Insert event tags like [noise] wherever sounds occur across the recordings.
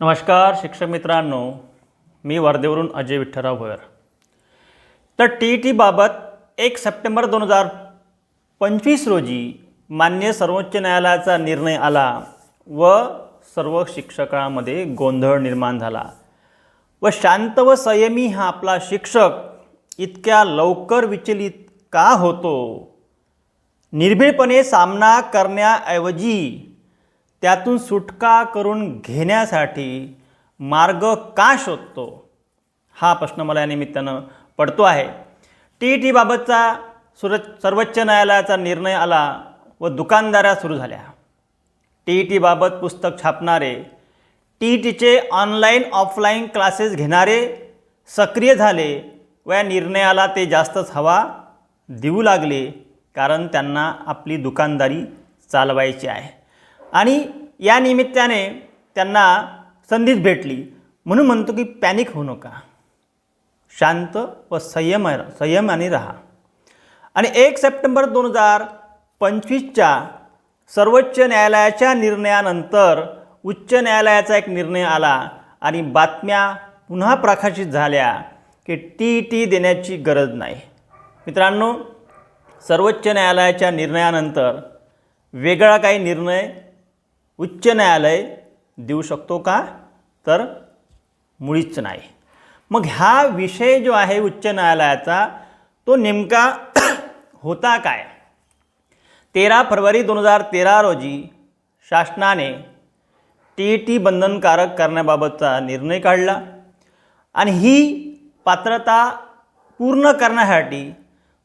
नमस्कार शिक्षक मित्रांनो. मी वर्धेवरून अजय विठ्ठलराव भोयर. तर टी ई टीबाबत एक सप्टेंबर दोन हजार पंचवीस रोजी मान्य सर्वोच्च न्यायालयाचा निर्णय आला व सर्व शिक्षकांमध्ये गोंधळ निर्माण झाला. व शांत व संयमी हा आपला शिक्षक इतक्या लवकर विचलित का होतो? निर्भीडपणे सामना करण्याऐवजी त्यातून सुटका करून घेण्यासाठी मार्ग का शोधतो? हा प्रश्न मला या निमित्तानं पडतो आहे. टी ई टीबाबतचा सुर सर्वोच्च न्यायालयाचा निर्णय आला व दुकानदाऱ्या सुरू झाल्या. टी ई टीबाबत पुस्तक छापणारे टी ई टीचे ऑनलाईन ऑफलाईन क्लासेस घेणारे सक्रिय झाले व या निर्णयाला ते जास्तच हवा देऊ लागले कारण त्यांना आपली दुकानदारी चालवायची आहे. आणि या निमित्ताने त्यांना संधीच भेटली. म्हणून म्हणतो की पॅनिक होऊ नका. शांत व संयम संयमाने राहा. आणि एक सप्टेंबर दोन हजार पंचवीसच्या सर्वोच्च न्यायालयाच्या निर्णयानंतर उच्च न्यायालयाचा एक निर्णय आला आणि बातम्या पुन्हा प्रकाशित झाल्या की टी ई टी देण्याची गरज नाही. मित्रांनो सर्वोच्च न्यायालयाच्या निर्णयानंतर वेगळा काही निर्णय उच्च न्यायालय देऊ शकतो का? तर मुळीच नाही. मग हा विषय जो आहे उच्च न्यायालयाचा तो नेमका [clears throat] होता काय? तेरा फरवरी दोन हजार तेरा रोजी शासनाने टी ई टी बंधनकारक करण्याबाबतचा निर्णय काढला आणि ही पात्रता पूर्ण करण्यासाठी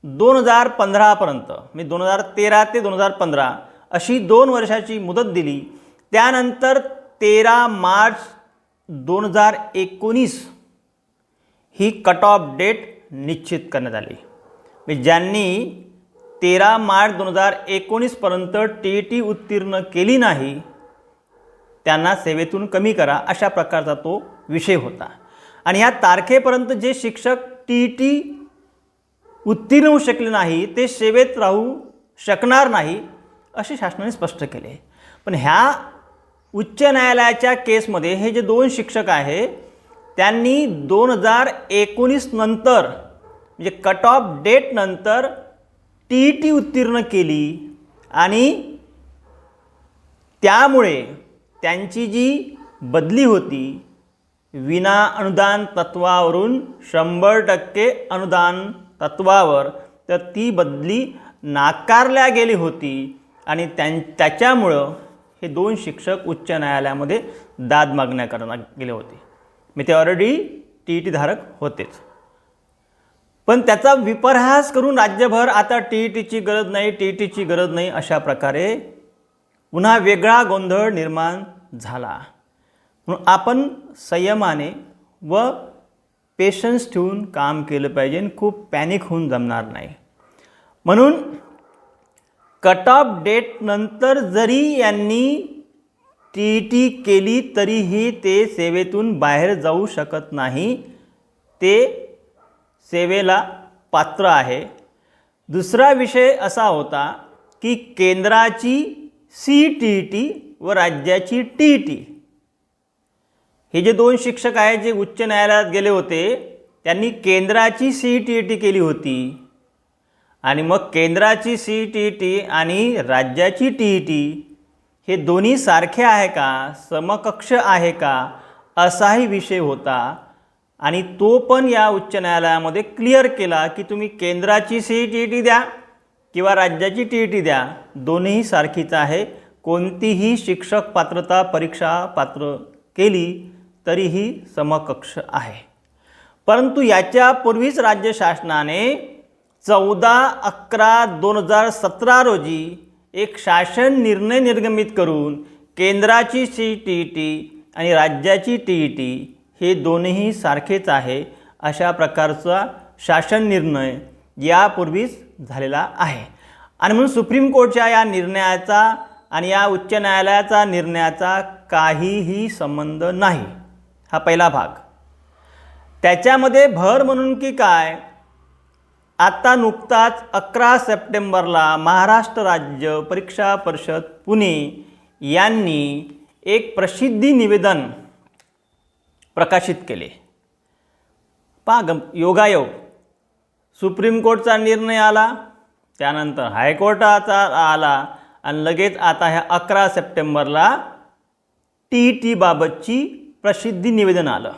दोन हजार पंधरापर्यंत म्हणजे दोन हजार तेरा ते दोन हजार पंधरा अशी दोन वर्षाची मुदत दिली त्यानंतर तेरा मार्च दोन हजार एकोणीस ही कट ऑफ डेट निश्चित करण्यात आली. म्हणजे ज्यांनी तेरा मार्च दोन हजार एकोणीसपर्यंत टी ई टी उत्तीर्ण केली नाही त्यांना सेवेतून कमी करा अशा प्रकारचा तो विषय होता. आणि ह्या तारखेपर्यंत जे शिक्षक टी ई टी उत्तीर्ण होऊ शकले नाही ते सेवेत राहू शकणार नाही असे शासनाने स्पष्ट केले. पण ह्या उच्च न्यायालयाच्या केसमध्ये हे जे दोन शिक्षक आहे त्यांनी दोन हजार एकोणीस नंतर म्हणजे कट ऑफ डेट नंतर टी ई टी उत्तीर्ण केली आणि त्यामुळे त्यांची जी बदली होती विना अनुदान तत्वावरून शंभर टक्के अनुदान तत्वावर तर ती बदली नाकारल्या गेली होती आणि त्यां त्याच्यामुळं हे दोन शिक्षक उच्च न्यायालयामध्ये दाद मागण्याकरता गेले होते. मी ते ऑलरेडी टी ई टी धारक होतेच. पण त्याचा विपरहास करून राज्यभर आता टी ई टीची गरज नाही टी ई टीची गरज नाही अशा प्रकारे पुन्हा वेगळा गोंधळ निर्माण झाला. म्हणून आपण संयमाने व पेशन्स ठेवून काम केलं पाहिजे आणि खूप पॅनिक होऊन जमणार नाही. म्हणून कट ऑफ डेट नंतर जरी यांनी टी ई टी केली तरीही ते सेवेतून बाहेर जाऊ शकत नाही. ते सेवेला पात्र आहे. दुसरा विषय असा होता की केंद्राची सी टी ई टी व राज्याची टी ई टी हे जे दोन शिक्षक आहेत जे उच्च न्यायालयात गेले होते त्यांनी केंद्राची सी टी ई टी केली होती. आणि मग केंद्राची सी टी ई टी आणि राज्याची टी ई टी हे दोन्ही सारखे आहे का? समकक्ष आहे का? असाही विषय होता. आणि तो पण या उच्च न्यायालयामध्ये क्लिअर केला की तुम्ही केंद्राची सी टी ई टी द्या किंवा राज्याची टी ई टी द्या. दोन्ही सारखीच आहे. कोणतीही शिक्षक पात्रता परीक्षा पात्र केली तरीही समकक्ष आहे. परंतु याच्यापूर्वीच राज्य शासनाने चौदा अकरा दोन हजार सतरा रोजी एक शासन निर्णय निर्गमित करून केंद्राची सी टी ई टी आणि राज्याची टी ई टी हे दोन्ही सारखेच आहे अशा प्रकारचा शासन निर्णय यापूर्वीच झालेला आहे. आणि म्हणून सुप्रीम कोर्टच्या या निर्णयाचा आणि या उच्च न्यायालयाचा निर्णयाचा काहीही संबंध नाही. हा पहिला भाग. त्याच्यामध्ये भर म्हणून की काय? आता नुकताच अकरा सप्टेंबरला महाराष्ट्र राज्य परीक्षा परिषद पुणे यांनी एक प्रसिद्धी निवेदन प्रकाशित केले. पहा योगायोग. सुप्रीम कोर्टचा निर्णय आला त्यानंतर हायकोर्टाचा आला आणि लगेच आता ह्या अकरा सप्टेंबरला टी ई टीबाबतची प्रसिद्धी निवेदन आलं.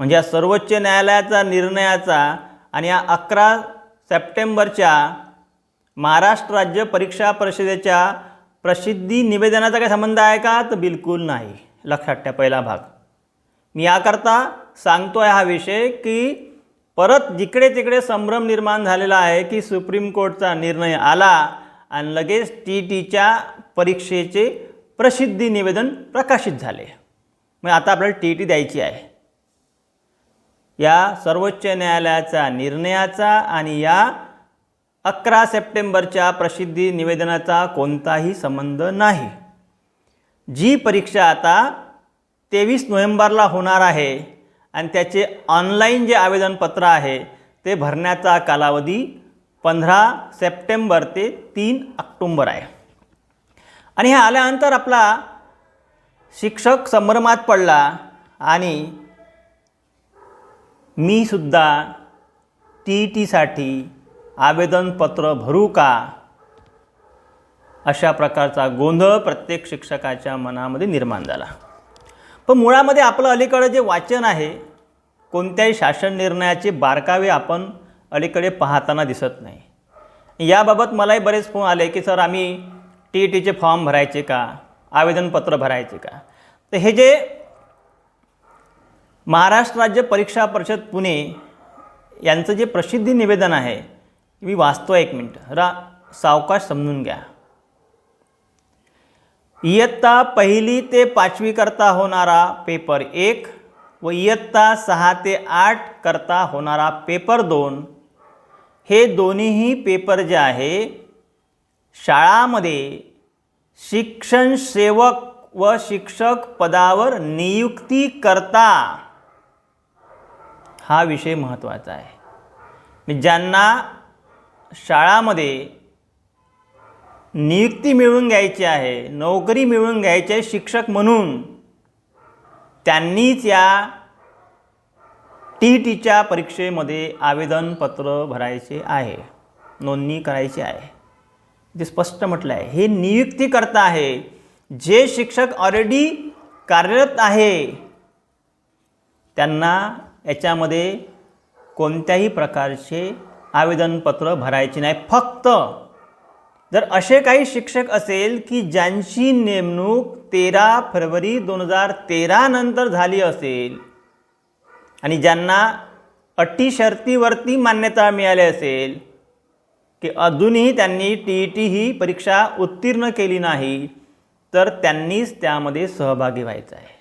म्हणजे या सर्वोच्च न्यायालयाचा निर्णयाचा आणि या अकरा सप्टेंबरच्या महाराष्ट्र राज्य परीक्षा परिषदेच्या प्रसिद्धी निवेदनाचा काही संबंध आहे का? तर बिलकुल नाही. लक्षात ठेवा पहिला भाग. मी याकरता सांगतो आहे हा विषय की परत जिकडे तिकडे संभ्रम निर्माण झालेला आहे की सुप्रीम कोर्टचा निर्णय आला आणि लगेच टी टीच्या परीक्षेचे प्रसिद्धी निवेदन प्रकाशित झाले. मग आता आपल्याला टी टी द्यायची आहे. या सर्वोच्च न्यायालयाचा निर्णयाचा आणि या अकरा सप्टेंबरच्या प्रसिद्धी निवेदनाचा कोणताही संबंध नाही. जी परीक्षा आता तेवीस नोव्हेंबरला होणार आहे आणि त्याचे ऑनलाईन जे आवेदनपत्र आहे ते भरण्याचा कालावधी पंधरा सप्टेंबर ते तीन ऑक्टोंबर आहे. आणि हे आल्यानंतर आपला शिक्षक संभ्रमात पडला आणि मी सुद्धा टी ई टीसाठी आवेदनपत्र भरू का? अशा प्रकारचा गोंधळ प्रत्येक शिक्षकाच्या मनामध्ये निर्माण झाला. पण मुळामध्ये आपलं अलीकडं जे वाचन आहे कोणत्याही शासन निर्णयाचे बारकावे आपण अलीकडे पाहताना दिसत नाही. याबाबत मलाही बरेच फोन आले की सर आम्ही टी ई टीचे फॉर्म भरायचे का? आवेदनपत्र भरायचे का? तर हे जे महाराष्ट्र राज्य परीक्षा परिषद पुणे यांचं जे प्रसिद्धी निवेदन आहे मी वाचतो एक मिनटं. रा सावकाश समजून घ्या. इयत्ता पहिली ते पाचवी करता होणारा पेपर एक व इयत्ता सहा ते आठ करता होणारा पेपर दोन हे दोन्हीही पेपर जे आहे शाळामध्ये शिक्षण सेवक व शिक्षक पदावर नियुक्ती करता. हा विषय महत्त्वाचा आहे. ज्यांना शाळामध्ये नियुक्ती मिळवून घ्यायची आहे नोकरी मिळवून घ्यायची आहे शिक्षक म्हणून त्यांनीच या टी टीच्या परीक्षेमध्ये आवेदनपत्र भरायचे आहे नोंदणी करायची आहे. ते स्पष्ट म्हटलं आहे. हे नियुक्तीकर्ता आहे जे शिक्षक ऑलरेडी कार्यरत आहे त्यांना याच्यामध्ये कोणत्याही प्रकारचे आवेदनपत्र भरायचे नाही. फक्त जर असे काही शिक्षक असेल की ज्यांची नेमणूक तेरा फरवरी दोन हजार तेरा नंतर झाली असेल आणि ज्यांना अटी शर्तीवरती मान्यता मिळाली असेल की अजूनही त्यांनी टी ई टी ही परीक्षा उत्तीर्ण केली नाही तर त्यांनीच त्यामध्ये सहभागी व्हायचं आहे.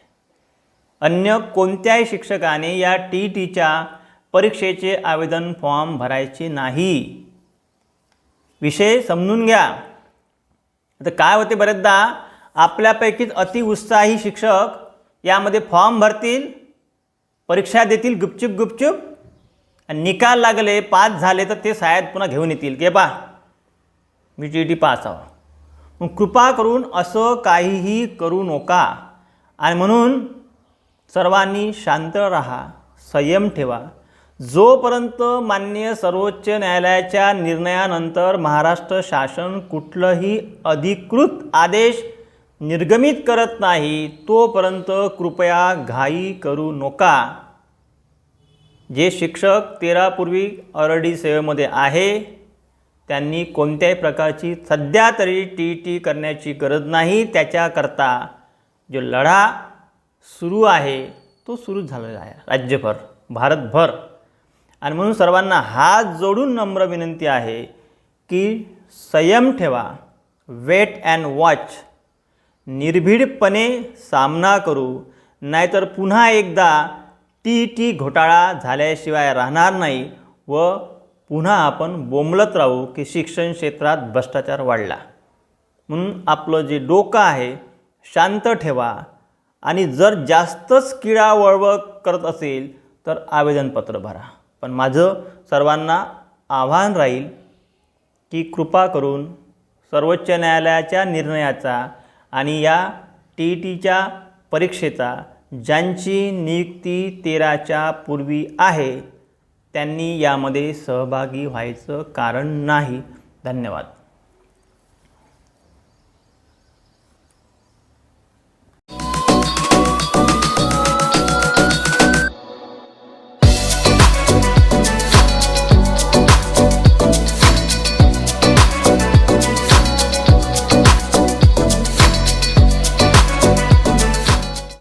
अन्य कोणत्याही शिक्षकाने या टी ई टीच्या परीक्षेचे आवेदन फॉर्म भरायचे नाही. विषय समजून घ्या. आता काय होते बरेचदा आपल्यापैकीच अतिउत्साही शिक्षक यामध्ये फॉर्म भरतील परीक्षा देतील गुपचूप गुपचूप आणि निकाल लागले पास झाले तर ते शाळेत पुन्हा घेऊन येतील. की बा मी टी टी पास आहो. मग कृपा करून असं काहीही करू नका. आणि म्हणून सर्वांनी शांत राहा संयम ठेवा. जोपर्यंत माननीय सर्वोच्च न्यायालयाच्या निर्णयानंतर महाराष्ट्र शासन कुठलंही अधिकृत आदेश निर्गमित करत नाही तोपर्यंत कृपया घाई करू नका. जे शिक्षक तेरापूर्वी ऑलरेडी सेवेमध्ये आहे त्यांनी कोणत्याही प्रकारची सध्या तरी टी टी करण्याची गरज नाही त्याच्याकरता जो लढा सुरू आहे तो सुरू झालेला आहे. राज्यभर भारतभर. आणि म्हणून सर्वांना हात जोडून नम्र विनंती आहे की संयम ठेवा वेट अँड वॉच निर्भीडपणे सामना करू नाहीतर पुन्हा एकदा टी टी घोटाळा झाल्याशिवाय राहणार नाही व पुन्हा आपण बोंबलत राहू की शिक्षण क्षेत्रात भ्रष्टाचार वाढला. म्हणून आपलं जे डोकं आहे शांत ठेवा. आणि जर जास्तच किडा वळवळ करत असेल तर आवेदनपत्र भरा. पण माझं सर्वांना आव्हान राहील की कृपा करून सर्वोच्च न्यायालयाच्या निर्णयाचा आणि या टी ई टीच्या परीक्षेचा ज्यांची नियुक्ती तेराच्या पूर्वी आहे त्यांनी यामध्ये सहभागी व्हायचं कारण नाही. धन्यवाद.